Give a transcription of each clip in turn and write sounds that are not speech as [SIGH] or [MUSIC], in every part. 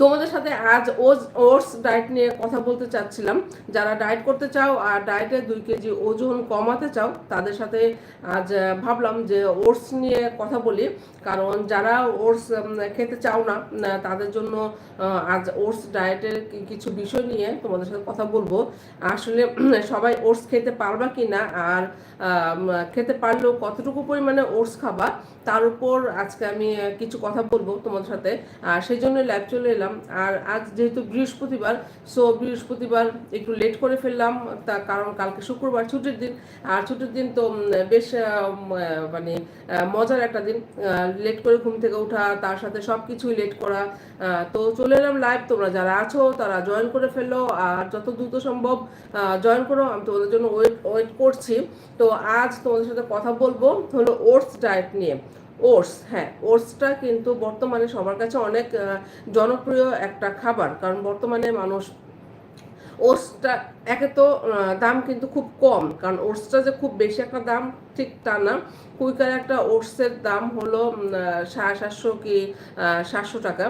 তোমাদের সাথে আজ ওজ, ওটস ডায়েট নিয়ে কথা বলতে চাচ্ছিলাম। যারা ডায়েট করতে চাও আর ডায়েটে দুই কেজি ওজন কমাতে চাও, তাদের সাথে আজ ভাবলাম যে ওটস নিয়ে কথা বলি। কারণ যারা ওটস খেতে চাও না তাদের জন্য আজ ওটস ডায়েটের কিছু বিষয় নিয়ে তোমাদের সাথে কথা বলব। আসলে, [CLEARS THROAT] সবাই ওটস খেতে পারবা কি না আর খেতে পারলেও কতটুকু পরিমাণে ওটস খাবা, তার উপর আজকে আমি কিছু কথা বলব তোমাদের সাথে। আর সেই জন্য লাইভ চলে এলাম আর আজ যেহেতু বৃহস্পতিবার সো বৃহস্পতিবার একটু লেট করে ফেললাম, তার কারণ কালকে শুক্রবার ছুটির দিন। আর ছুটির দিন তো বেশ মানে মজার একটা দিন। লেট করে ঘুম থেকে ওঠা, তার সাথে সব কিছুই লেট করা তো চলে এলাম লাইভ তোমরা যারা আছো, তারা জয়েন করে ফেলো। আর যত দ্রুত সম্ভব জয়েন করো। আমি তোমাদের জন্য ওয়েট ওয়েট করছি। তো আজ তোমাদের সাথে কথা বলব হলো ওটস ডায়েট নিয়ে। ওটস হ্যাঁ ওটসটা কিন্তু বর্তমানে সবার কাছে অনেক জনপ্রিয় একটা খাবার। কারণ বর্তমানে মানুষ ওটসটা একে তো দাম কিন্তু খুব কম, কারণ ওটসটা যে খুব বেশি একটা দাম, ঠিক তা না। কুইকার একটা ওটসের দাম হলো সাড়ে সাতশো কি সাতশো টাকা।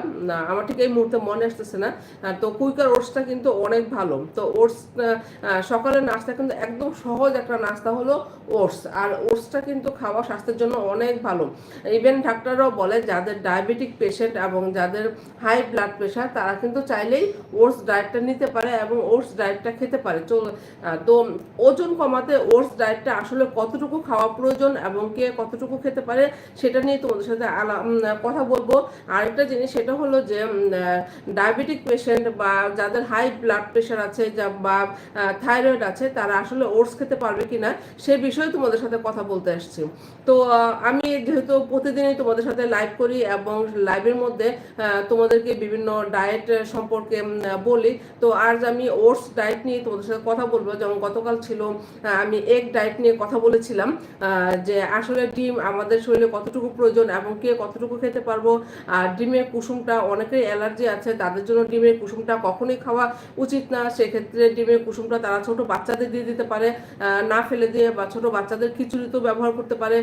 আমার ঠিক এই মুহূর্তে মনে আসতেছে না। তো কুইকার ওটসটা কিন্তু অনেক ভালো। তো ওটস সকালের নাস্তা কিন্তু একদম সহজ একটা নাস্তা হলো ওটস। আর ওটসটা কিন্তু খাওয়া স্বাস্থ্যের জন্য অনেক ভালো। ইভেন ডাক্তাররাও বলে, যাদের ডায়াবেটিক পেশেন্ট এবং যাদের হাই ব্লাড প্রেশার, তারা কিন্তু চাইলেই ওটস ডায়েটটা নিতে পারে এবং ওটস ডায়েটটা খেতে পারে। তো ওজন কমাতে ওটস ডায়েটটা আসলে কতটুকু খাওয়া প্রয়োজন এবং কে কতটুকু খেতে পারে সেটা নিয়ে তোমাদের সাথে কথা বলব। আরেকটা জিনিস সেটা হলো যে ডায়াবেটিক পেশেন্ট বা যাদের হাই ব্লাড প্রেশার আছে বা থাইরয়েড আছে, তারা আসলে ওটস খেতে পারবে কিনা সে বিষয়ে তোমাদের সাথে কথা বলতে আসছি। তো আমি যেহেতু প্রতিদিনই তোমাদের সাথে লাইভ করি এবং লাইভের মধ্যে তোমাদেরকে বিভিন্ন ডায়েট সম্পর্কে বলি, তো আজ আমি ওটস ডায়েট নিয়ে তোমাদের সাথে কথা বলব। যেমন গতকাল ছিল আমি এগ ডায়েট নিয়ে কথা বলেছিলাম যে আসলে ডিম আমাদের শরীরে কতটুকু প্রয়োজন এবং কে কতটুকু খেতে পারব। আর ডিমের কুসুমটা অনেকের অ্যালার্জি আছে, তাদের জন্য ডিমের কুসুমটা কখনোই খাওয়া উচিত না। সেক্ষেত্রে ডিমের কুসুমটা তারা ছোট বাচ্চাদের দিয়ে দিতে পারে না ফেলে দিয়ে বা ছোট বাচ্চাদের খিচুড়িতেও ব্যবহার করতে পারে।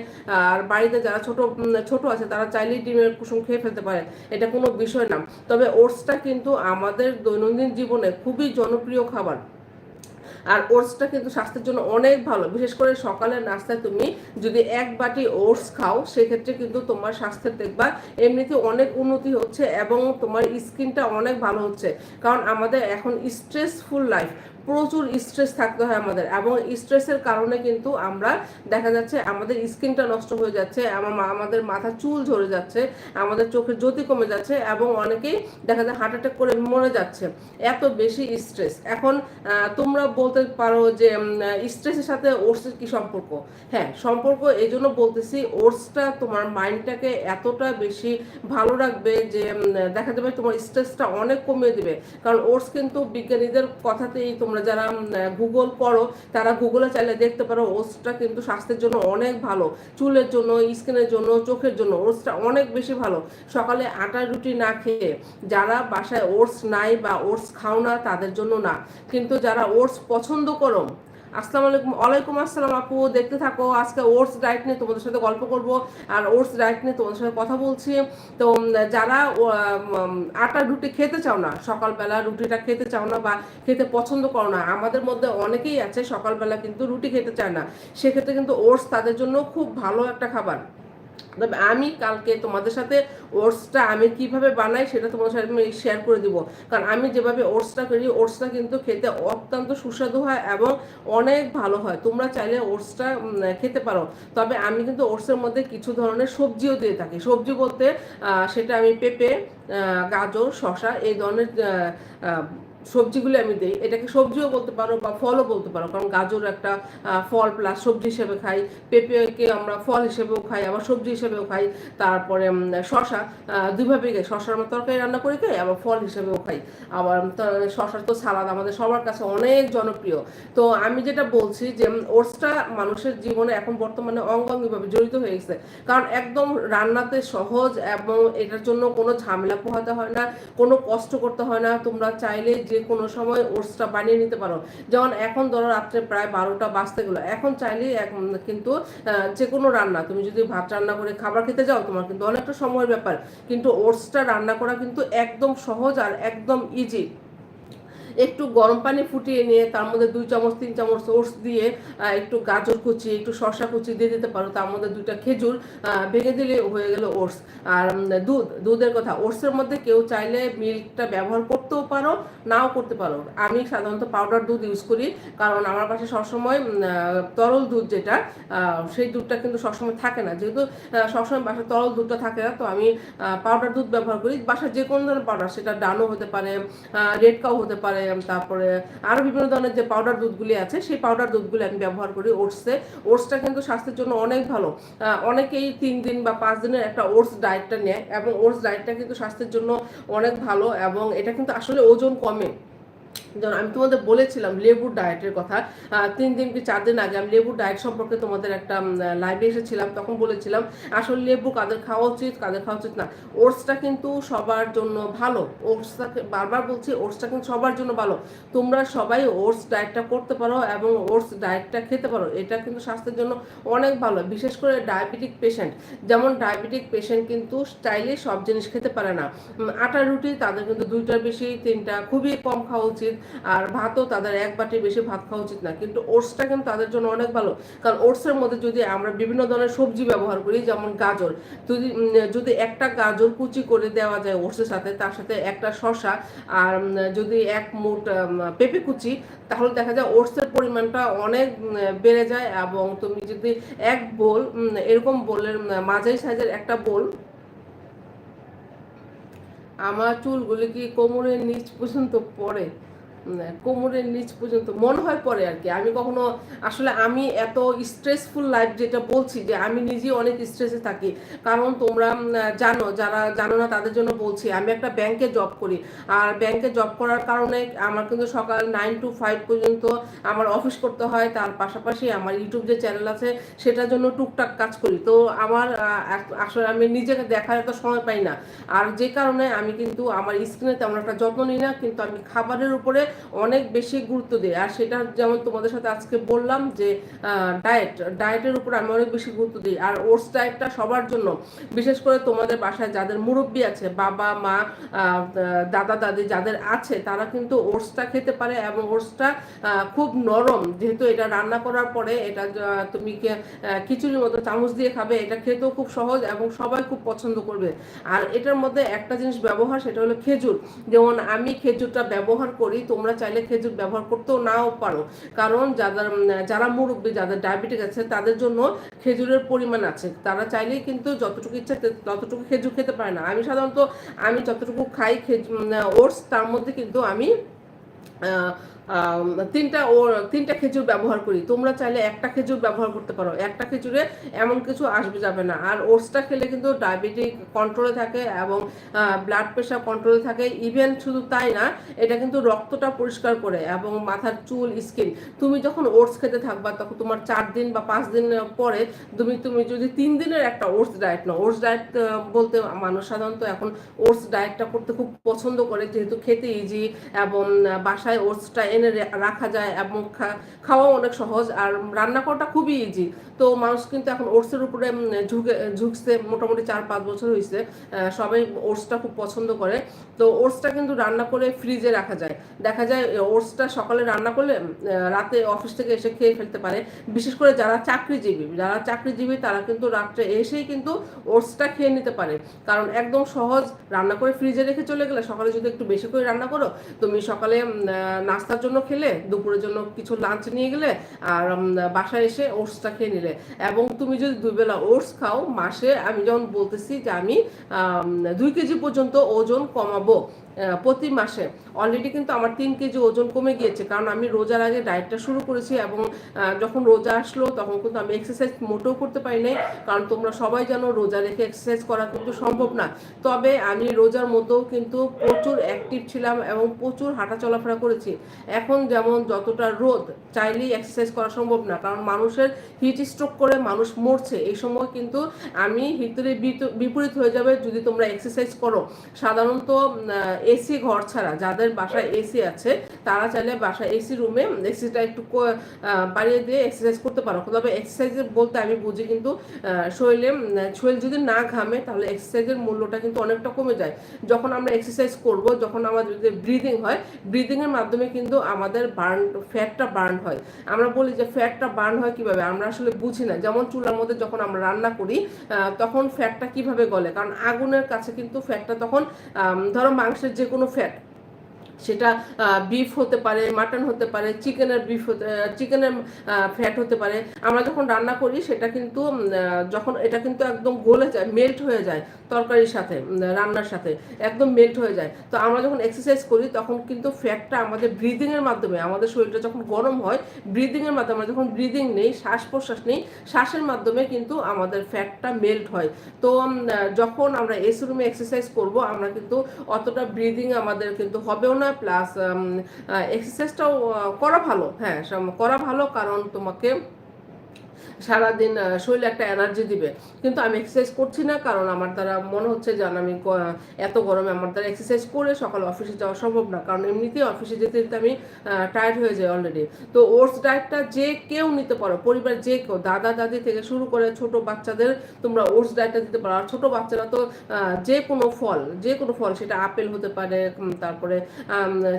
আর বাড়িতে যারা ছোট ছোট আছে, তারা চাইলেই ডিমের কুসুম খেয়ে ফেলতে পারে। এটা কোনো বিষয় না। তবে ওটসটা কিন্তু আমাদের দৈনন্দিন জীবনে খুবই জনপ্রিয় খাবার। আর ওটসটা কিন্তু স্বাস্থ্যের জন্য অনেক ভালো। বিশেষ করে সকালের নাস্তায় তুমি যদি এক বাটি ওটস খাও, সেক্ষেত্রে কিন্তু তোমার স্বাস্থ্যের দেখবা এমনিতে অনেক উন্নতি হচ্ছে এবং তোমার স্কিনটা অনেক ভালো হচ্ছে। কারণ আমাদের এখন স্ট্রেসফুল লাইফ প্রচুর স্ট্রেস থাকতে হয় আমাদের এবং স্ট্রেসের কারণে কিন্তু আমরা দেখা যাচ্ছে আমাদের স্কিনটা নষ্ট হয়ে যাচ্ছে আমাদের মাথা চুল ঝরে যাচ্ছে, আমাদের চোখের জ্যোতি কমে যাচ্ছে এবং অনেকেই দেখা যায় হার্ট অ্যাটাক করে মরে যাচ্ছে। এত বেশি স্ট্রেস এখন তোমরা বলতে পারো যে স্ট্রেসের সাথে ওটসের কি সম্পর্ক? হ্যাঁ সম্পর্ক এই জন্য বলতেছি ওটসটা তোমার মাইন্ডটাকে এতটা বেশি ভালো রাখবে যে দেখা যাবে তোমার স্ট্রেসটা অনেক কমিয়ে দেবে। কারণ ওটস কিন্তু বিজ্ঞানীদের কথাতেই তোমরা যারা গুগল পড়ো, তারা গুগলে চাইলে দেখতে পারো, ওটসটা কিন্তু স্বাস্থ্যের জন্য অনেক ভালো। চুলের জন্য, স্কিনের জন্য, চোখের জন্য ওটসটা অনেক বেশি ভালো। সকালে আটা রুটি না খেয়ে যারা বাসায় ওটস নাই বা ওটস খাও না, তাদের জন্য না। কিন্তু যারা ওটস পছন্দ করো আসসালামু আলাইকুম। ওয়ালাইকুম আসসালাম আপু, দেখতে থাকো। আজকে ওটস ডায়েট নিয়ে তোমাদের সাথে গল্প করব। আর ওটস ডায়েট নিয়ে তোমাদের সাথে কথা বলছি। তো যারা আটার আটা রুটি খেতে চাও না, সকালবেলা রুটিটা খেতে চাও না বা খেতে পছন্দ করো না, আমাদের মধ্যে অনেকেই আছে সকালবেলা কিন্তু রুটি খেতে চায় না। সেক্ষেত্রে কিন্তু ওটস তাদের জন্য খুব ভালো একটা খাবার। তবে আমি কালকে তোমাদের সাথে ওটসটা আমি কীভাবে বানাই সেটা তোমাদের সাথে আমি শেয়ার করে দিব। কারণ আমি যেভাবে ওটসটা করি ওটসটা কিন্তু খেতে অত্যন্ত সুস্বাদু হয় এবং অনেক ভালো হয়। তোমরা চাইলে ওটসটা খেতে পারো। তবে আমি কিন্তু ওটসের মধ্যে কিছু ধরনের সবজিও দিয়ে থাকি। সবজি বলতে সেটা আমি পেঁপে গাজর শশা এই ধরনের সবজিগুলো আমি দিই। এটাকে সবজিও বলতে পারো বা ফলও বলতে পারো। কারণ গাজর একটা ফল প্লাস সবজি হিসেবে খাই। পেঁপেকে আমরা ফল হিসেবেও খাই আবার সবজি হিসেবেও খাই। তারপরে শশা আহ, দুইভাবেই খাই। শশার আমরা তরকারি রান্না করে খাই আবার ফল হিসেবেও খাই। আবার শশার তো সালাদ আমাদের সবার কাছে অনেক জনপ্রিয়। তো আমি যেটা বলছি যে ওটসটা মানুষের জীবনে এখন বর্তমানে অঙ্গ অঙ্গাঙ্গিভাবে জড়িত হয়ে গেছে। কারণ একদম রান্নাতে সহজ এবং এটার জন্য কোনো ঝামেলা পোহাতে হয় না কোনো কষ্ট করতে হয় না। তোমরা চাইলে যে কোনো সময় ওটসটা বানিয়ে নিতে পারো। যেমন এখন ধরো রাত্রে প্রায় বারোটা বাজতে গেলো। এখন চাইলে এখন কিন্তু যে কোনো রান্না, তুমি যদি ভাত রান্না করে খাবার খেতে যাও, তোমার কিন্তু অনেকটা সময়ের ব্যাপার। কিন্তু ওটসটা রান্না করা কিন্তু একদম সহজ আর একদম ইজি একটু গরম পানি ফুটিয়ে নিয়ে, তার মধ্যে দুই চামচ, তিন চামচ ওটস দিয়ে একটু গাজর কুচি, একটু শসা কুচি দিয়ে দিতে পারো। তার মধ্যে দুইটা খেজুর ভেঙে দিলে হয়ে গেল ওটস। আর দুধ, দুধের কথা, ওটসের মধ্যে কেউ চাইলে মিল্কটা ব্যবহার করতেও পারো, নাও করতে পারো। আমি সাধারণত পাউডার দুধ ইউজ করি, কারণ আমার পাশে সবসময় তরল দুধ যেটা সেই দুধটা কিন্তু সবসময় থাকে না। যেহেতু সবসময় বাসায় তরল দুধটা থাকে না, তো আমি পাউডার দুধ ব্যবহার করি। বাসায় যে কোনো ধরনের পাউডার, সেটা ডানো হতে পারে রেড কাউ হতে পারে তারপরে আরও বিভিন্ন ধরনের যে পাউডার দুধগুলি আছে, সেই পাউডার দুধগুলি আমি ব্যবহার করি ওটসে ওটসটা কিন্তু স্বাস্থ্যের জন্য অনেক ভালো। অনেকেই তিন দিন বা পাঁচ দিনের একটা ওটস ডায়েটটা নেয় এবং ওটস ডায়েটটা কিন্তু স্বাস্থ্যের জন্য অনেক ভালো এবং এটা কিন্তু আসলে ওজন কমে। যেমন আমি তোমাদের বলেছিলাম লেবুর ডায়েটের কথা তিন দিন কি চার দিন আগে আমি লেবুর ডায়েট সম্পর্কে তোমাদের একটা লাইভে এসেছিলাম, তখন বলেছিলাম, আসলে লেবু কাদের খাওয়া উচিত, কাদের খাওয়া উচিত না। ওটসটা কিন্তু সবার জন্য ভালো, ওটসটা বারবার বলছি, ওটসটা কিন্তু সবার জন্য ভালো। তোমরা সবাই ওটস ডায়েটটা করতে পারো এবং ওটস ডায়েটটা খেতে পারো, এটা কিন্তু স্বাস্থ্যের জন্য অনেক ভালো, বিশেষ করে ডায়াবেটিক পেশেন্ট যেমন ডায়াবেটিক পেশেন্ট কিন্তু চাইলে সব জিনিস খেতে পারে না। আটা রুটি তাদের কিন্তু দুইটার বেশি তিনটা খুবই কম খাওয়া উচিত। আর ভাতও তাদের এক বাটি বেশি ভাত খাওয়া উচিত না। কিন্তু ওটসটা কিন্তু তাদের জন্য অনেক ভালো। কারণ ওটসের মধ্যে যদি আমরা বিভিন্ন ধরনের সবজি ব্যবহার করি, যেমন গাজর, যদি যদি একটা গাজর কুচি করে দেওয়া যায় ওটসের সাথে, তার সাথে একটা শসা আর যদি এক মুঠ পেঁপে কুচি, তাহলে দেখা যায় ওটসের পরিমাণটা অনেক বেড়ে যায় এবং তুমি যদি এক বোল এরকম বোলের মাঝারি সাইজের একটা বোল, আমার চুলগুলি কি কোমরের নিচ পর্যন্ত পড়ে? কোমরের নিচ পর্যন্ত, মনে হয় পরে আর কি। আমি কখনো, আসলে আমি এত স্ট্রেসফুল লাইফ যেটা বলছি যে আমি নিজে অনেক স্ট্রেসে থাকি। কারণ তোমরা জানো, যারা জানো না তাদের জন্য বলছি, আমি একটা ব্যাংকে জব করি। আর ব্যাংকে জব করার কারণে আমার কিন্তু সকাল নাইন টু ফাইভ পর্যন্ত আমার অফিস করতে হয়। তার পাশাপাশি আমার ইউটিউব যে চ্যানেল আছে, সেটার জন্য টুকটাক কাজ করি। তো আমার আসলে আমি নিজেকে দেখার এত সময় পাই না। আর যে কারণে আমি কিন্তু আমার স্কিনে তেমন একটা যত্ন নিই না, কিন্তু আমি খাবারের উপরে অনেক বেশি গুরুত্ব দিই আর সেটা যেমন তোমাদের সাথে আজকে বললাম যে ডায়েট ডায়েটের উপর আমি অনেক বেশি গুরুত্ব দিই। আর ওটস ডায়েটটা সবার জন্য, বিশেষ করে তোমাদের বাসায় যাদের মুরব্বী আছে, বাবা, মা দাদা, দাদি যাদের আছে, তারা কিন্তু ওটসটা খেতে পারে এবং ওটসটা খুব নরম। যেহেতু এটা রান্না করার পরে এটা তুমি খিচুড়ির মতো চামচ দিয়ে খাবে, এটা খেতেও খুব সহজ এবং সবাই খুব পছন্দ করবে। আর এটার মধ্যে একটা জিনিস ব্যবহার, সেটা হলো খেজুর। যেমন আমি খেজুরটা ব্যবহার করি, তোমরা চাইলে খেজুর ব্যবহার করতেও নাও পারো। কারণ যাদের যারা মুরব্বী যাদের ডায়াবেটিক আছে তাদের জন্য খেজুরের পরিমাণ আছে। তারা চাইলেই কিন্তু যতটুকু ইচ্ছা ততটুকু খেজুর খেতে পারে না। আমি সাধারণত আমি যতটুকু খাই খেজুর ওটস তার মধ্যে কিন্তু আম, তিনটা ও, তিনটা খেজুর ব্যবহার করি। তোমরা চাইলে একটা খেজুর ব্যবহার করতে পারো। একটা খেজুরে এমন কিছু আসবে যাবে না। আর ওটসটা খেলে কিন্তু ডায়াবেটিক কন্ট্রোলে থাকে এবং ব্লাড প্রেশার কন্ট্রোলে থাকে। ইভেন শুধু তাই না, এটা কিন্তু রক্তটা পরিষ্কার করে এবং মাথার চুল স্কিন তুমি যখন ওটস খেতে থাকবা, তখন তোমার চার দিন বা পাঁচ দিন পরে তুমি তুমি যদি তিন দিনের একটা ওটস ডায়েট নাও, ওটস ডায়েট বলতে মানুষ সাধারণত এখন ওটস ডায়েটটা করতে খুব পছন্দ করে। যেহেতু খেতে ইজি এবং বাসায় ওটসটা এনে রাখা যায় এবং খাওয়াও অনেক সহজ আর রান্না করাটা খুবই ইজি তো মানুষ কিন্তু এখন ওটসের উপরে ঝুঁকে ঝুঁকছে, মোটামুটি চার পাঁচ বছর হয়েছে সবাই ওটসটা খুব পছন্দ করে। তো ওটসটা কিন্তু রান্না করে ফ্রিজে রাখা যায়। দেখা যায় ওটসটা সকালে রান্না করলে রাতে অফিস থেকে এসে খেয়ে ফেলতে পারে। বিশেষ করে যারা চাকরিজীবী যারা চাকরিজীবী, তারা কিন্তু রাত্রে এসেই কিন্তু ওটসটা খেয়ে নিতে পারে। কারণ একদম সহজ রান্না করে ফ্রিজে রেখে চলে গেলে সকালে যদি একটু বেশি করে রান্না করো, তুমি সকালে নাস্তার জন্য খেলে, দুপুরের জন্য কিছু লাঞ্চ নিয়ে গেলে আর বাসায় এসে ওটসটা খেয়ে নিলে। এবং তুমি যদি দুবেলা ওটস খাও মাসে, আমি যেমন বলতেছি যে আমি দুই কেজি পর্যন্ত ওজন কমাবো। প্রতি মাসে। অলরেডি কিন্তু আমার তিন কেজি ওজন কমে গিয়েছে, কারণ আমি রোজার আগে ডায়েটটা শুরু করেছি এবং যখন রোজা আসলো তখন কিন্তু আমি এক্সারসাইজ মোটেও করতে পারি নাই, কারণ তোমরা সবাই জানো রোজা রেখে এক্সারসাইজ করা কিন্তু সম্ভব না। তবে আমি রোজার মধ্যেও কিন্তু প্রচুর অ্যাক্টিভ ছিলাম এবং প্রচুর হাঁটা চলাফেরা করেছি। এখন যেমন যতটা রোদ, চাইলেই এক্সারসাইজ করা সম্ভব না, কারণ মানুষের হিট স্ট্রোক করে মানুষ মরছে। এই সময় কিন্তু আমি হিতের বিপরীত হয়ে যাবে যদি তোমরা এক্সারসাইজ করো। সাধারণত এসি ঘর ছাড়া, যাদের বাসায় এসি আছে, তারা চাইলে বাসায় এসি রুমে এসিটা একটু বাড়িয়ে দিয়ে এক্সারসাইজ করতে পারো। তবে এক্সারসাইজ বলতে আমি বুঝি কিন্তু শরীরে শরীর যদি না ঘামে, তাহলে এক্সারসাইজের মূল্যটা কিন্তু অনেকটা কমে যায়। যখন আমরা এক্সারসাইজ করব, যখন আমাদের যদি ব্রিদিং হয় ব্রিদিংয়ের মাধ্যমে কিন্তু আমাদের বার্ন ফ্যাটটা বার্ন হয়। আমরা বলি যে ফ্যাটটা বার্ন হয় কীভাবে? আমরা আসলে বুঝি না। যেমন চুলার মধ্যে যখন আমরা রান্না করি তখন ফ্যাটটা কীভাবে গলে? কারণ আগুনের কাছে কিন্তু ফ্যাটটা তখন ধরো মাংসের যে কোনো ফ্যাট সেটা বিফ হতে পারে মাটন হতে পারে চিকেনের বিফ হতে চিকেনের ফ্যাট হতে পারে। আমরা যখন রান্না করি, সেটা কিন্তু যখন এটা কিন্তু একদম গলে যায় মেল্ট হয়ে যায় তরকারির সাথে রান্নার সাথে, একদম মেল্ট হয়ে যায়। তো আমরা যখন এক্সারসাইজ করি, তখন কিন্তু ফ্যাটটা আমাদের ব্রিদিংয়ের মাধ্যমে, আমাদের শরীরটা যখন গরম হয় ব্রিদিংয়ের মাধ্যমে, আমরা যখন ব্রিদিং নেই, শ্বাস প্রশ্বাস নেই, শ্বাসের মাধ্যমে কিন্তু আমাদের ফ্যাটটা মেল্ট হয়। তো যখন আমরা এসি রুমে এক্সারসাইজ করব, আমরা কিন্তু অতটা ব্রিদিং আমাদের কিন্তু হবেও না প্লাস এক্সারসাইজটাও করা ভালো। হ্যাঁ করা ভালো কারণ তোমাকে সারাদিন শরীরে একটা এনার্জি দিবে। কিন্তু আমি এক্সারসাইজ করছি না, কারণ আমার দ্বারা মনে হচ্ছে যে আমি এত গরমে আমার দ্বারা এক্সারসাইজ করে সকালে অফিসে যাওয়া সম্ভব না। কারণ এমনিতেই অফিসে যেতে যেতে আমি টায়ার্ড হয়ে যাই অলরেডি তো ওটস ডায়েটটা যে কেউ নিতে পারো পরিবার যে কেউ, দাদা, দাদি থেকে শুরু করে ছোট বাচ্চাদের তোমরা ওটস ডায়েটটা দিতে পারো। আর ছোট বাচ্চারা তো যে কোনো ফল, যে কোনো ফল, সেটা আপেল হতে পারে তারপরে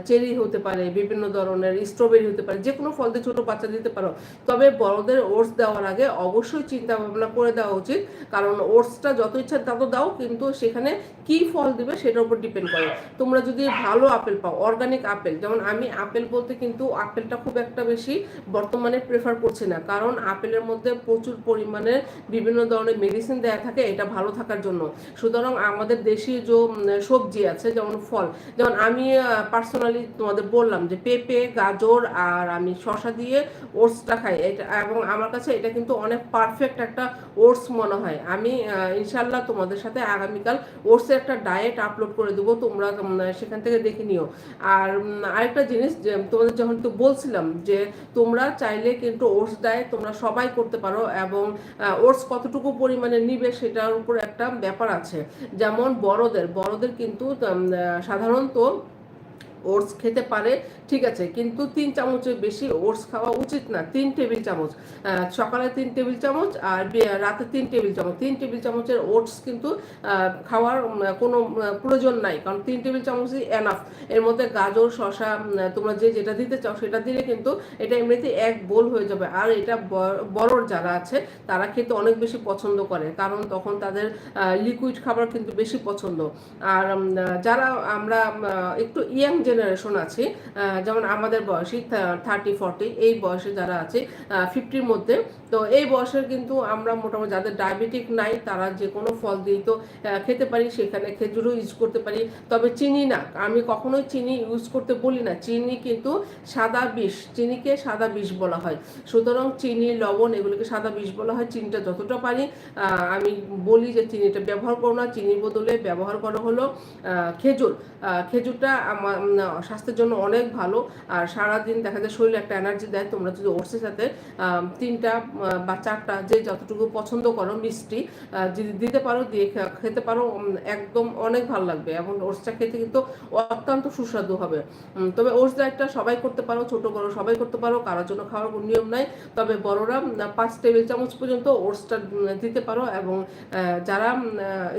চেরি হতে পারে, বিভিন্ন ধরনের স্ট্রবেরি হতে পারে, যে কোনো ফল দিয়ে ছোট বাচ্চা দিতে পারো। তবে বড়দের ওটস দেওয়ার আগে অবশ্যই চিন্তা ভাবনা করে দেওয়া উচিত। কারণ ওটসটা যত ইচ্ছা তত দাও, কিন্তু সেখানে কি ফল দিবে সেটার উপর ডিপেন্ড করে। তোমরা যদি ভালো আপেল পাও, অর্গানিক আপেল, যেমন আমি আপেল বলতে কিন্তু আপেলটা খুব একটা বেশি বর্তমানে প্রেফার করছি না। কারণ আপেলের মধ্যে প্রচুর পরিমাণে বিভিন্ন ধরনের মেডিসিন দেওয়া থাকে, এটা ভালো থাকার জন্য। সুতরাং আমাদের দেশি যে সবজি আছে, যেমন ফল, যেমন আমি পার্সোনালি তোমাদের বললাম যে পেঁপে, গাজর আর আমি শশা দিয়ে ওটসটা খাই। এটা, এবং আমার কাছে এটা কিন্তু অনেক পারফেক্ট একটা ওটস মনে হয়। আমি ইনশাল্লাহ তোমাদের সাথে আগামীকাল ওটসের একটা ডায়েট আপলোড করে দেবো, তোমরা সেখান থেকে দেখে নিও। আর আরেকটা জিনিস তোমাদের যখন তো বলছিলাম যে, তোমরা চাইলে কিন্তু ওটস ডায়েট তোমরা সবাই করতে পারো এবং ওটস কতটুকু পরিমাণে নিবে সেটার উপর একটা ব্যাপার আছে। যেমন বড়দের বড়দের কিন্তু সাধারণত ওটস খেতে পারে, ঠিক আছে, কিন্তু তিন চামচের বেশি ওটস খাওয়া উচিত না, তিন টেবিল চামচ। সকালে তিন টেবিল চামচ আর রাতে তিন টেবিল চামচ। তিন টেবিল চামচের ওটস কিন্তু খাওয়ার কোনো প্রয়োজন নাই, কারণ তিন টেবিল চামচই এনাফ এর মধ্যে গাজর শশা তোমরা যে যেটা দিতে চাও সেটা দিলে কিন্তু এটা এমনিতে এক বোল হয়ে যাবে। আর এটা বড়র যারা আছে, তারা খেতে অনেক বেশি পছন্দ করে, কারণ তখন তাদের লিকুইড খাবার কিন্তু বেশি পছন্দ। আর যারা আমরা একটু ইয়াং জেনারেশন আছে যেমন আমাদের বয়সী থার্টি ফর্টি এই বয়সে যারা আছে ফিফটির মধ্যে। তো এই বয়সের কিন্তু আমরা মোটামুটি যাদের ডায়াবেটিক নাই, তারা যে কোনো ফল দিয়েই তো খেতে পারি, সেখানে খেজুরও ইউজ করতে পারি। তবে চিনি না, আমি কখনোই চিনি ইউজ করতে বলি না। চিনি কিন্তু সাদা বিষ, চিনিকে সাদা বিষ বলা হয়। সুতরাং চিনি, লবণ এগুলোকে সাদা বিষ বলা হয়, চিনিটা যতটা পারি আমি বলি যে চিনিটা ব্যবহার করো না, চিনির বদলে ব্যবহার করা হলো খেজুর। খেজুরটা আমার স্বাস্থ্যের জন্য অনেক ভালো। আর সারাদিন দেখা যায় শরীরে একটা এনার্জি দেয়, তোমরা যদি ওটসের সাথে তিনটা বা চারটা যে যতটুকু পছন্দ করো মিষ্টি যদি দিতে পারো, দিয়ে খেতে পারো একদম অনেক ভালো লাগবে। এবং ওটসটা খেতে কিন্তু অত্যন্ত সুস্বাদু হবে। তবে ওটস ডায়েটটা সবাই করতে পারো, ছোট বড় সবাই করতে পারো, কারোর জন্য খাওয়ার কোনো নিয়ম নাই। তবে বড়রা পাঁচ টেবিল চামচ পর্যন্ত ওটসটা দিতে পারো এবং যারা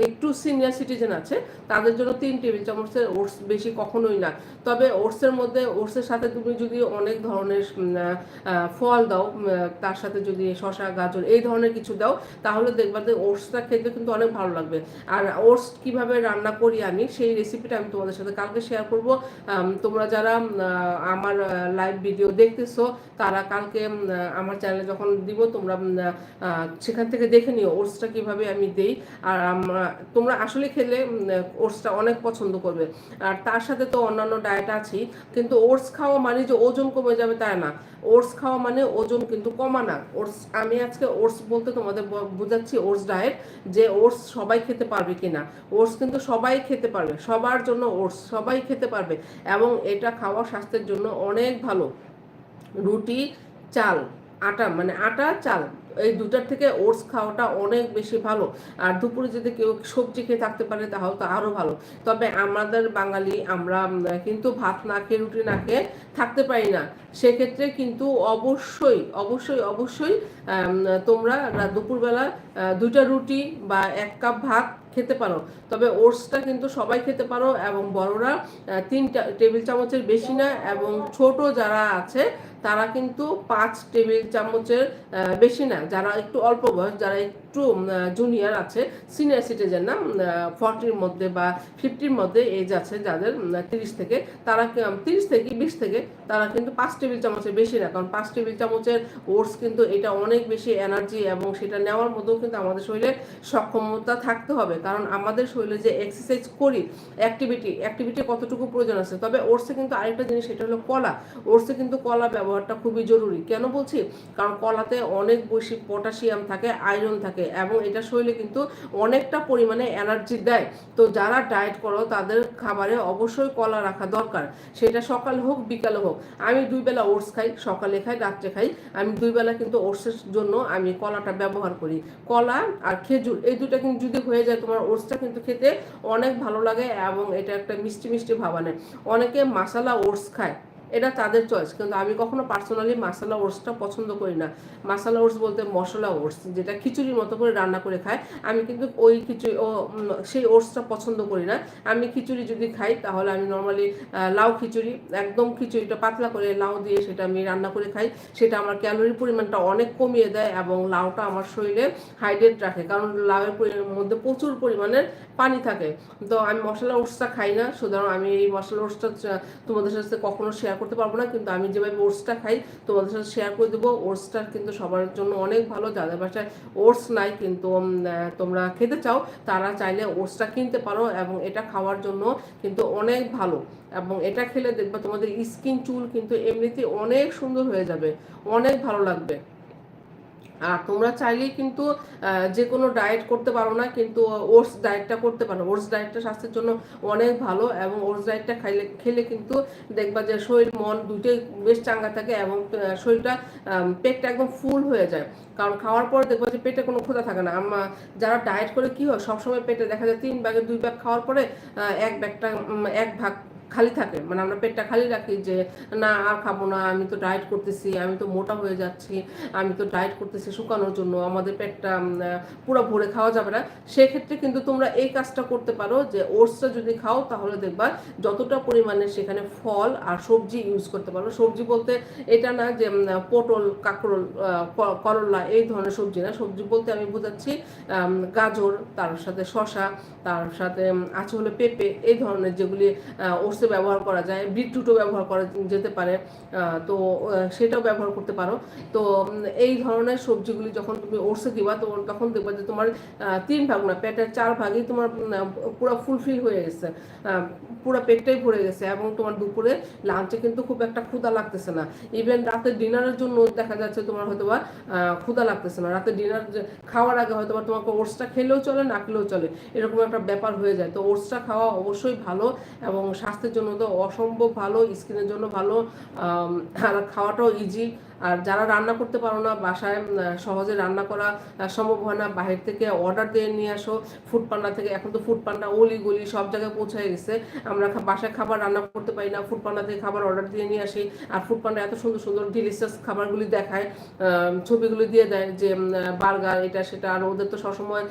একটু সিনিয়র সিটিজেন আছে, তাদের জন্য তিন টেবিল চামচের ওটস বেশি কখনোই না। তবে ওটসের মধ্যে ওটসের সাথে তুমি যদি অনেক ধরনের ফল দাও তার সাথে যদি শশা গাজর এই ধরনের কিছু দাও, তাহলে দেখবা যে ওটসটা খেতে কিন্তু অনেক ভালো লাগবে। আর ওটস কীভাবে রান্না করি আমি, সেই রেসিপিটা আমি তোমাদের সাথে কালকে শেয়ার করব। তোমরা যারা আমার লাইভ ভিডিও দেখতেছো, তারা কালকে আমার চ্যানেলে যখন দিব, তোমরা সেখান থেকে দেখে নিও ওটসটা কীভাবে আমি দেই। আর তোমরা আসলে খেলে ওটসটা অনেক পছন্দ করবে। আর তার সাথে তো অন্যান্য ডায়েট আছি, কিন্তু ওটস খাওয়া মানে যে ওজন কমে যাবে তাই না। ওটস খাওয়া মানে ওজন কিন্তু কমা না ওটস আমি আজকে ওটস বলতে তোমাদের বোঝাচ্ছি ওটস ডায়েট যে ওটস সবাই খেতে পারবে কিনা। ওটস কিন্তু সবাই খেতে পারবে, সবার জন্য ওটস সবাই খেতে পারবে, এবং এটা খাওয়া স্বাস্থ্যের জন্য অনেক ভালো। রুটি, চাল, আটা মানে আটা, চাল। এই দুটার থেকে ওটস খাওয়াটা অনেক বেশি ভালো। আর দুপুরে যদি কেউ সবজি খেয়ে থাকতে পারে, তাহলে তো আরও ভালো। তবে আমাদের বাঙালি, আমরা কিন্তু ভাত না খেয়ে, রুটি না খেয়ে থাকতে পারি না। সেক্ষেত্রে কিন্তু অবশ্যই অবশ্যই অবশ্যই তোমরা দুপুরবেলা দুইটা রুটি বা এক কাপ ভাত খেতে পারো। তবে ওটসটা কিন্তু সবাই খেতে পারো এবং বড়রা তিনটা টেবিল চামচের বেশি না এবং ছোট যারা আছে তারা কিন্তু পাঁচ টেবিল চামচের বেশি না, যারা একটু অল্প বয়স, যারা একটু জুনিয়র আছে সিনিয়র সিটিজেন না ফর্টির মধ্যে বা ফিফটির মধ্যে এজ আছে যাদের তিরিশ থেকে, তারা তিরিশ থেকে বিশ থেকে, তারা কিন্তু পাঁচ টেবিল চামচের বেশি না, কারণ পাঁচ টেবিল চামচের ওটস কিন্তু এটা অনেক বেশি এনার্জি এবং সেটা নেওয়ার মধ্যেও কিন্তু আমাদের শরীরে সক্ষমতা থাকতে হবে। কারণ আমাদের শরীরে যে এক্সারসাইজ করি অ্যাক্টিভিটি অ্যাক্টিভিটি কতটুকু প্রয়োজন আছে? তবে ওটসে কিন্তু আরেকটা জিনিস, সেটা হলো কলা। ওটসে কিন্তু কলা ব্যবহারটা খুবই জরুরি। কেন বলছি? কারণ কলাতে অনেক বেশি পটাশিয়াম থাকে, আয়রন থাকে এবং এটা শরীরে কিন্তু অনেকটা পরিমাণে এনার্জি দেয়। তো যারা ডায়েট করো, তাদের খাবারে অবশ্যই কলা রাখা দরকার। সেটা সকাল হোক, বিকালে হোক। আমি দুই বেলা ওটস খাই, সকালে খাই, রাত্রে খাই। আমি দুই বেলা কিন্তু ওটসের জন্য আমি কলাটা ব্যবহার করি। কলা আর খেজুর, এই দুটা কিন্তু যদি হয়ে যায়, তোমার ওটসটা কিন্তু খেতে অনেক ভালো লাগে এবং এটা একটা মিষ্টি মিষ্টি ভাব আনে। অনেকে মশালা ওটস খায়। এটা তাদের চয়েস কিন্তু আমি কখনো পার্সোনালি মশলা ওটসটা পছন্দ করি না। মশলা ওটস বলতে মশলা ওটস যেটা খিচুড়ির মতো করে রান্না করে খায়। আমি কিন্তু ওই খিচুড়ি, ও সেই ওটসটা পছন্দ করি না। আমি খিচুড়ি যদি খাই, তাহলে আমি নর্মালি লাউ খিচুড়ি, একদম খিচুড়িটা পাতলা করে লাউ দিয়ে সেটা আমি রান্না করে খাই। সেটা আমার ক্যালোরির পরিমাণটা অনেক কমিয়ে দেয় এবং লাউটা আমার শরীরে হাইড্রেট রাখে, কারণ লাউয়ের মধ্যে প্রচুর পরিমাণের পানি থাকে। তো আমি মশলা ওটসটা খাই না, সুতরাং আমি এই মশলা ওটসটা তোমাদের সাথে কখনো শেয়ার করতে পারব না, কিন্তু আমি যেভাবে ওটসটা খাই তোমাদের সাথে শেয়ার করে দেবো। ওটসটা কিন্তু সবার জন্য অনেক ভালো, যাদের বাসায় ওটস নাই কিন্তু তোমরা খেতে চাও, তারা চাইলে ওটসটা কিনতে পারো এবং এটা খাওয়ার জন্য কিন্তু অনেক ভালো। এবং এটা খেলে দেখবে তোমাদের স্কিন চুল কিন্তু এমনিতে অনেক সুন্দর হয়ে যাবে, অনেক ভালো লাগবে। আর তোমরা চাইলেই কিন্তু যে কোনো ডায়েট করতে পারো না, কিন্তু ওটস ডায়েটটা করতে পারো। ওটস ডায়েটটা স্বাস্থ্যের জন্য অনেক ভালো এবং ওটস ডায়েটটা খাইলে, খেলে কিন্তু দেখবা যে শরীর, মন দুইটাই বেশ চাঙ্গা থাকে এবং শরীরটা পেটটা একদম ফুল হয়ে যায়। কারণ খাওয়ার পর দেখবা যে পেটে কোনো ক্ষুধা থাকে না। আমা যারা ডায়েট করে কি হয়? সবসময় পেটে দেখা যায় তিন ব্যাগের দুই ভাগ খাওয়ার পরে এক ব্যাগটা এক ভাগ খালি থাকে। মানে আমরা পেটটা খালি রাখি যে, না, আর খাব না, আমি তো ডায়েট করতেছি, আমি তো মোটা হয়ে যাচ্ছি, আমি তো ডায়েট করতেছি শুকানোর জন্য, আমাদের পেটটা পুরো ভরে খাওয়া যাবে না। সেক্ষেত্রে কিন্তু তোমরা এই কাজটা করতে পারো যে, ওটসটা যদি খাও, তাহলে দেখবা যতটা পরিমাণে সেখানে ফল আর সবজি ইউজ করতে পারো। সবজি বলতে এটা না যে পটল, কাঁকরোল করলা, এই ধরনের সবজি না। সবজি বলতে আমি বোঝাচ্ছি গাজর, তার সাথে শশা তার সাথে আছে হলো পেঁপে, এই ধরনের যেগুলি ওটস ওটসে ব্যবহার করা যায় বিটরুটও ব্যবহার করা যেতে পারে তো সেটাও ব্যবহার করতে পারো। তো এই ধরনের সবজিগুলি যখন তুমি ওটসে দিবা, তো তখন দেখবা যে তোমার তিন ভাগ না, পেটের চার ভাগই তোমার পুরো ফুলফিল হয়ে গেছে পুরো পেটটাই ভরে গেছে এবং তোমার দুপুরে লাঞ্চে কিন্তু খুব একটা ক্ষুদা লাগতেছে না। ইভেন রাতে ডিনারের জন্য দেখা যাচ্ছে তোমার হয়তো বা ক্ষুদা লাগতেছে না। রাতে ডিনার খাওয়ার আগে হয়তো বা তোমাকে ওটসটা খেলেও চলে, না খেলেও চলে, এরকম একটা ব্যাপার হয়ে যায়। তো ওটসটা খাওয়া অবশ্যই ভালো এবং স্বাস্থ্যের জন্য তো অসম্ভব ভালো স্কিনের জন্য ভালো আর খাওয়াটাও ইজি আর যারা রান্না করতে পারো না, বাসায় সহজে রান্না করা সম্ভব হয় না বাহির থেকে অর্ডার দিয়ে নিয়ে আসো ফুড পান্ডা থেকে, এখন তো ফুড পান্ডা অলি গলি সব জায়গায় পৌঁছে গেছে আমরা বাসায় খাবার রান্না করতে পারি না ফুড পান্ডা থেকে খাবার অর্ডার দিয়ে নিয়ে আসি, আর ফুড পান্ডা এত সুন্দর সুন্দর ডিলিশিয়াস খাবারগুলি দেখায় ছবিগুলি দিয়ে দেয় যে বার্গার এটা সেটা, আর ওদের তো সবসময়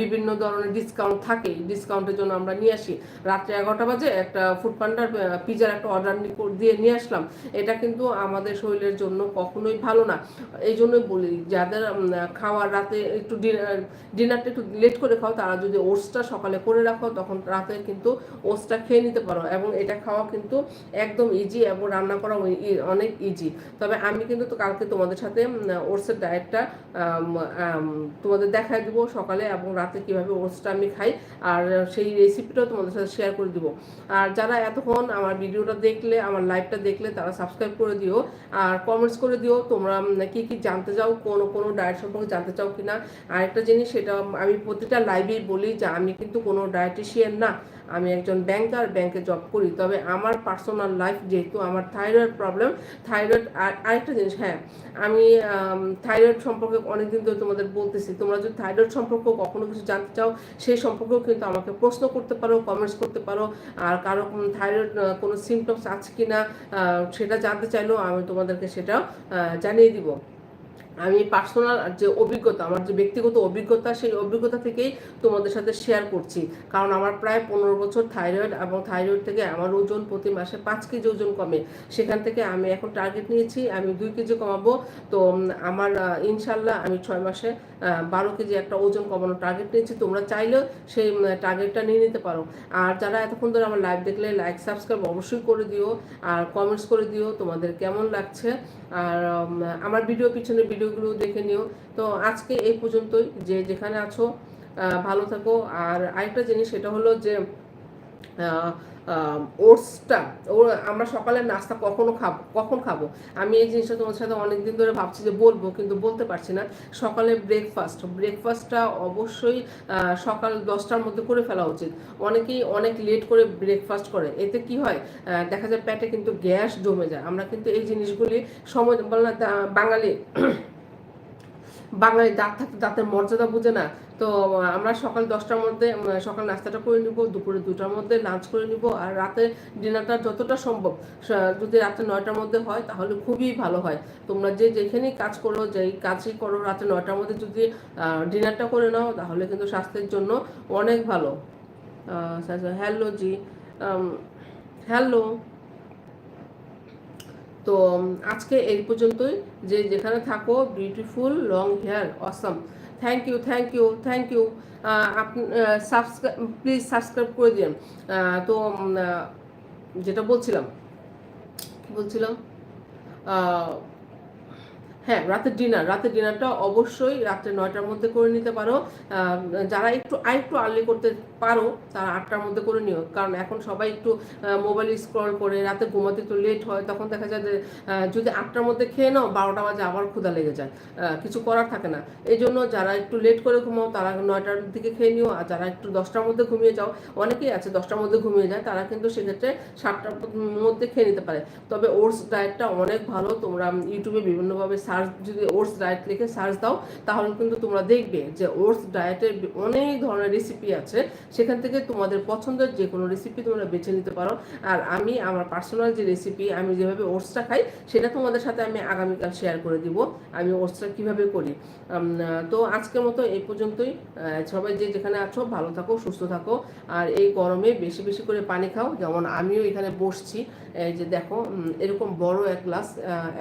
বিভিন্ন ধরনের ডিসকাউন্ট থাকেই ডিসকাউন্টের জন্য আমরা নিয়ে আসি। রাত্রে এগারোটা বাজে একটা ফুড পান্ডার পিজার একটা অর্ডার দিয়ে নিয়ে আসলাম। এটা কিন্তু আমাদের শরীরের জন্য কখন কখনোই ভালো না। এই জন্যই বলি, যাদের খাওয়ার রাতে একটু ডিনার, ডিনারটা একটু লেট করে খাও, তারা যদি ওটসটা সকালে করে রাখো, তখন রাতে কিন্তু ওটসটা খেয়ে নিতে পারো এবং এটা খাওয়া কিন্তু একদম ইজি এবং রান্না করা অনেক ইজি তবে আমি কিন্তু তো কালকে তোমাদের সাথে ওটসের ডায়েটটা তোমাদের দেখাই দেবো সকালে এবং রাতে কীভাবে ওটসটা আমি খাই, আর সেই রেসিপিটাও তোমাদের সাথে শেয়ার করে দিব। আর যারা এতক্ষণ আমার ভিডিওটা দেখলে, আমার লাইভটা দেখলে, তারা সাবস্ক্রাইব করে দিও, আর কমেন্টস করে দিও তোমরা কি কি জানতে চাও, কোনো কোনো ডায়েট সম্পর্কে জানতে চাও কি না আরেকটা জিনিস সেটা আমি প্রতিটা লাইভেই বলি যে আমি কিন্তু কোনো ডায়েটিশিয়ান না। আমি একজন ব্যাংকার ব্যাংকে জব করি। তবে আমার পার্সোনাল লাইফ যেহেতু আমার থাইরয়েড প্রবলেম থাইরয়েড আরেকটা জিনিস হ্যাঁ আমি থাইরয়েড সম্পর্কে অনেকদিন ধরে তোমাদের বলতেছি। তোমরা যদি থাইরয়েড সম্পর্কে কখনো কিছু জানতে চাও, সেই সম্পর্কেও কিন্তু আমাকে প্রশ্ন করতে পারো কমেন্টস করতে পারো। আর কারও থাইরয়েড কোনো সিমটমস আছে কি না সেটা জানতে চাইলেও আমি তোমাদেরকে সেটা জানিয়ে দিব। আমি পার্সোনাল যে অভিজ্ঞতা, আমার যে ব্যক্তিগত অভিজ্ঞতা, সেই অভিজ্ঞতা থেকেই তোমাদের সাথে শেয়ার করছি। কারণ আমার প্রায় পনেরো বছর থাইরয়েড এবং থাইরয়েড থেকে আমার ওজন প্রতি মাসে পাঁচ কেজি ওজন কমে। সেখান থেকে আমি এখন টার্গেট নিয়েছি, আমি দুই কেজি কমাবো। তো আমার ইনশাল্লাহ আমি ছয় মাসে বারো কেজি একটা ওজন কমানোর টার্গেট নিয়েছি। তোমরা চাইলেও সেই টার্গেটটা নিয়ে নিতে পারো। আর যারা এতক্ষণ ধরে আমার লাইভ দেখলে লাইক সাবস্ক্রাইব অবশ্যই করে দিও। আর কমেন্টস করে দিও তোমাদের কেমন লাগছে। আর আমার ভিডিও পিছনে ভিডিওগুলো দেখে নিও। তো আজকে এই পর্যন্তই। যে যেখানে আছো ভালো থাকো। আর আরেকটা জিনিস, সেটা হলো যে ওটসটা, ও, আমরা সকালের নাস্তা কখনো খাব, কখন খাব? আমি এই জিনিসটা তোমার সাথে অনেকদিন ধরে ভাবছি যে বলব, কিন্তু বলতে পারছি না। সকালে ব্রেকফাস্ট ব্রেকফাস্টটা অবশ্যই সকাল দশটার মধ্যে করে ফেলা উচিত। অনেকেই অনেক লেট করে ব্রেকফাস্ট করে। এতে কি হয়? দেখা যায় পেটে কিন্তু গ্যাস জমে যায়। আমরা কিন্তু এই জিনিসগুলি সময়, বল না বাঙালি বাঙালি দাঁত থাকতে দাঁতের মর্যাদা বুঝে না। তো, আমরা সকাল দশটার মধ্যে সকাল নাস্তাটা করে নিব, দুপুরে দুটার মধ্যে লাঞ্চ করে নিব আর রাতে ডিনারটা যতটা সম্ভব যদি রাতে নয়টার মধ্যে হয় তাহলে খুবই ভালো হয়। তোমরা যে যেখানেই কাজ করো, যেই কাজই করো, রাতে নয়টার মধ্যে যদি ডিনারটা করে নাও তাহলে কিন্তু স্বাস্থ্যের জন্য অনেক ভালো। হ্যালো জি হ্যালো তো আজকে এই পর্যন্তই। যে যেখানে থাকো beautiful long hair awesome thank you thank you thank you আপনি সাবস্ক্রাইব প্লিজ সাবস্ক্রাইব করে দিন তো যেটা বলছিলাম, কি বলছিলাম? হ্যাঁ রাতের ডিনার রাতের ডিনারটা অবশ্যই রাত্রে নয়টার মধ্যে করে নিতে পারো। যারা একটু আর একটু আর্লি করতে পারো, তারা আটটার মধ্যে করে নিও। কারণ এখন সবাই একটু মোবাইল স্ক্রল করে, রাতে ঘুমাতে একটু লেট হয়, তখন দেখা যায় যে যদি আটটার মধ্যে খেয়ে নাও, বারোটা বাজে আবার ক্ষুদা লেগে যায়। কিছু করার থাকে না। এই জন্য যারা একটু লেট করে ঘুমাও, তারা নয়টার দিকে খেয়ে নিও। আর যারা একটু দশটার মধ্যে ঘুমিয়ে যাও, অনেকেই আছে দশটার মধ্যে ঘুমিয়ে যায়, তারা কিন্তু সেক্ষেত্রে সাতটার মধ্যে খেয়ে নিতে পারে। তবে ওটস ডায়েটটা অনেক ভালো। তোমরা ইউটিউবে বিভিন্নভাবে সার্চ যদি ওটস ডায়েট লিখে সার্চ দাও, তাহলে কিন্তু তোমরা দেখবে যে ওটস ডায়েটের অনেক ধরনের রেসিপি আছে। সেখান থেকে তোমাদের পছন্দের যে কোনো রেসিপি তোমরা বেছে নিতে পারো। আর আমি, আমার পার্সোনাল যে রেসিপি আমি যেভাবে ওটসটা খাই, সেটা তোমাদের সাথে আমি আগামীকাল শেয়ার করে দিব, আমি ওটসটা কীভাবে করি। তো আজকের মতো এই পর্যন্তই। সবাই যে যেখানে আছো, ভালো থাকো, সুস্থ থাকো। আর এই গরমে বেশি বেশি করে পানি খাও। যেমন আমিও এখানে বসছি। যে দেখো এরকম বড় এক গ্লাস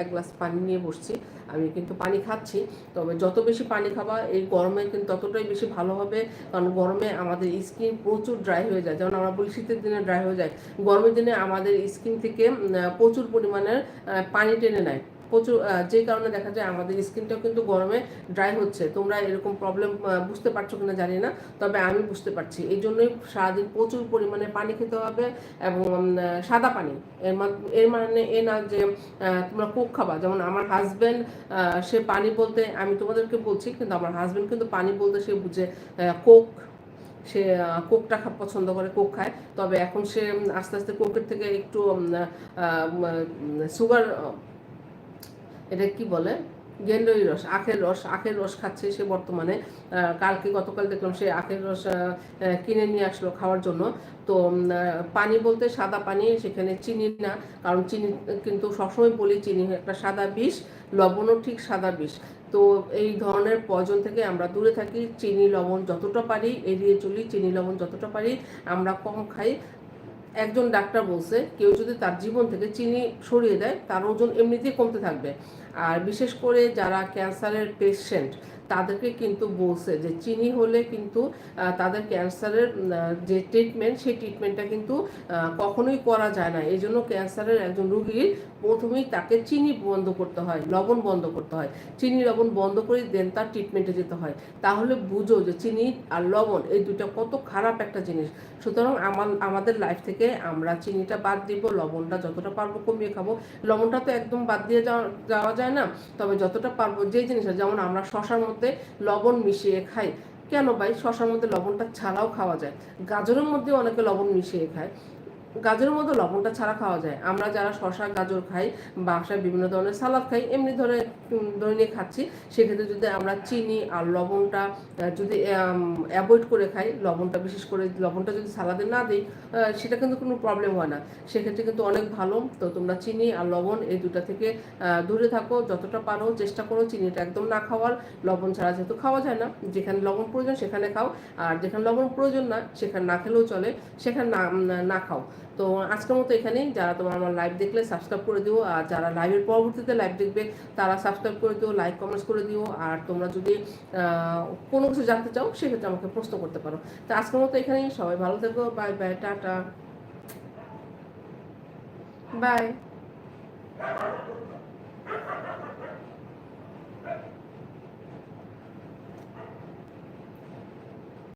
এক গ্লাস পানি নিয়ে বসছি। আমি কিন্তু পানি খাচ্ছি। তবে যত বেশি পানি খাবা, এই গরমে কিন্তু ততটাই বেশি ভালো হবে। কারণ গরমে আমাদের স্কিন প্রচুর ড্রাই হয়ে যায়। যেমন আমরা বলি শীতের দিনে ড্রাই হয়ে যায়। গরমের দিনে আমাদের স্কিন থেকে প্রচুর পরিমাণের পানি টেনে নেয়। প্রচুর যে কারণে দেখা যায় আমাদের স্কিনটাও কিন্তু গরমে ড্রাই হচ্ছে। তোমরা এরকম প্রবলেম বুঝতে পারছ কিনা জানি না, তবে আমি বুঝতে পারছি। এই জন্যই সারাদিন প্রচুর পরিমাণে পানি খেতে হবে এবং সাদা পানি। এর এর মানে এ না যে তোমরা কোক খাবা। যেমন আমার হাজব্যান্ড সে পানি বলতে, আমি তোমাদেরকে বলছি, কিন্তু আমার হাজব্যান্ড কিন্তু পানি বলতে সে বুঝে কোক সে কোকটা খা পছন্দ করে, কোক খায়। তবে এখন সে আস্তে আস্তে কোকের থেকে একটু সুগার, এটা কি বলে? গেন্ডই রস, আখের রস আখের রস খাচ্ছে সে বর্তমানে। কালকে গতকাল দেখলাম সে আখের রস কিনে নিয়ে আসলো খাওয়ার জন্য। তো পানি বলতে সাদা পানি, সেখানে চিনি না, কারণ চিনি, কিন্তু সবসময় বলি চিনি, একটা সাদা বিষ, লবণও ঠিক সাদা বিষ। তো এই ধরনের পয়জন থেকে আমরা দূরে থাকি, চিনি, লবণ যতটা পারি, এড়িয়ে চলি, চিনি, লবণ যতটা পারি, আমরা কম খাই। একজন ডাক্তার বলছে, কেউ যদি তার জীবন থেকে চিনি সরিয়ে দেয়, তার ওজন এমনিতেই কমতে থাকবে। আর বিশেষ করে যারা ক্যান্সারের পেশেন্ট, তাদেরকে কিন্তু বলছে যে চিনি হলে কিন্তু তাদের ক্যান্সারের যে ট্রিটমেন্ট, সেই ট্রিটমেন্টটা কিন্তু কখনোই করা যায় না। এই জন্য ক্যান্সারের একজন রুগীর প্রথমেই তাকে চিনি বন্ধ করতে হয়, লবণ বন্ধ করতে হয়। চিনি লবণ বন্ধ করে দেন তার ট্রিটমেন্টে যেতে হয়। তাহলে বুঝো যে চিনি আর লবণ এই দুটা কত খারাপ একটা জিনিস। সুতরাং আমার, আমাদের লাইফ থেকে আমরা চিনিটা বাদ দিব, লবণটা যতটা পারব কমিয়ে খাব। লবণটা তো একদম বাদ দিয়ে যাওয়া যাওয়া যায় না। তবে যতটা পারব যে জিনিসটা, যেমন আমরা শশার মধ্যে লবণ মিশিয়ে খাই। কেন ভাই? শশার মধ্যে লবণটা ছাড়াও খাওয়া যায়। গাজরের মধ্যে অনেকে লবণ মিশিয়ে খায়। গাজরের মধ্যে লবণটা ছাড়া খাওয়া যায়। আমরা যারা শশা গাজর খাই বাসায় বিভিন্ন ধরনের সালাদ খাই, এমনি ধরে ধরে নিয়ে খাচ্ছি। সেক্ষেত্রে যদি আমরা চিনি আর লবণটা যদি অ্যাভয়েড করে খাই, লবণটা বিশেষ করে লবণটা যদি সালাদে না দিই সেটা কিন্তু কোনো প্রবলেম হয় না। সেক্ষেত্রে কিন্তু অনেক ভালো। তো তোমরা চিনি আর লবণ এই দুটা থেকে দূরে থাকো। যতটা পারো চেষ্টা করো চিনিটা একদম না খাওয়ার। লবণ ছাড়া যেহেতু খাওয়া যায় না, যেখানে লবণ প্রয়োজন সেখানে খাও। আর যেখানে লবণ প্রয়োজন না, সেখানে না খেলেও চলে, সেখানে না- না খাও। তো আজকের মতো এখানেই। যারা তোমার আমার লাইভ দেখলে সাবস্ক্রাইব করে দিও। আর যারা লাইভের পরবর্তীতে লাইভ দেখবে, তারা সাবস্ক্রাইব করে দিও লাইক কমেন্টস করে দিও। আর তোমরা যদি কোনো কিছু জানতে চাও, সেক্ষেত্রে আমাকে প্রশ্ন করতে পারো। তো আজকের মতো এখানেই। সবাই ভালো থেকো। Bye bye tata. বাই